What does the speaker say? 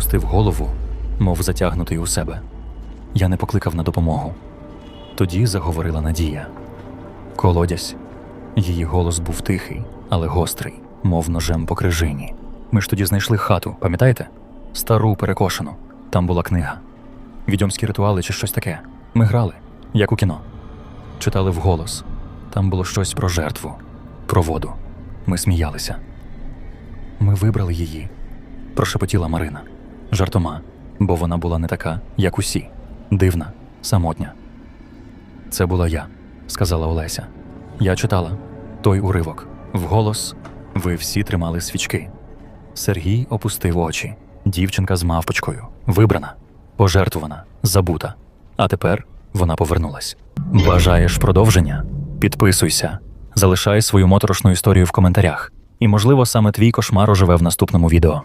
опустив голову, мов затягнутий у себе. Я не покликав на допомогу. Тоді заговорила Надія. Колодязь. Її голос був тихий, але гострий, мов ножем по крижині. Ми ж тоді знайшли хату, пам'ятаєте? Стару перекошену. Там була книга. Відьомські ритуали чи щось таке. Ми грали, як у кіно. Читали вголос. Там було щось про жертву, про воду. Ми сміялися. Ми вибрали її, прошепотіла Марина. Жартома, бо вона була не така, як усі, дивна, самотня. Це була я, сказала Олеся. Я читала той уривок. Вголос ви всі тримали свічки. Сергій опустив очі. Дівчинка з мавпочкою, вибрана, пожертвувана, забута. А тепер вона повернулась. Бажаєш продовження? Підписуйся, залишай свою моторошну історію в коментарях. І, можливо, саме твій кошмар оживе в наступному відео.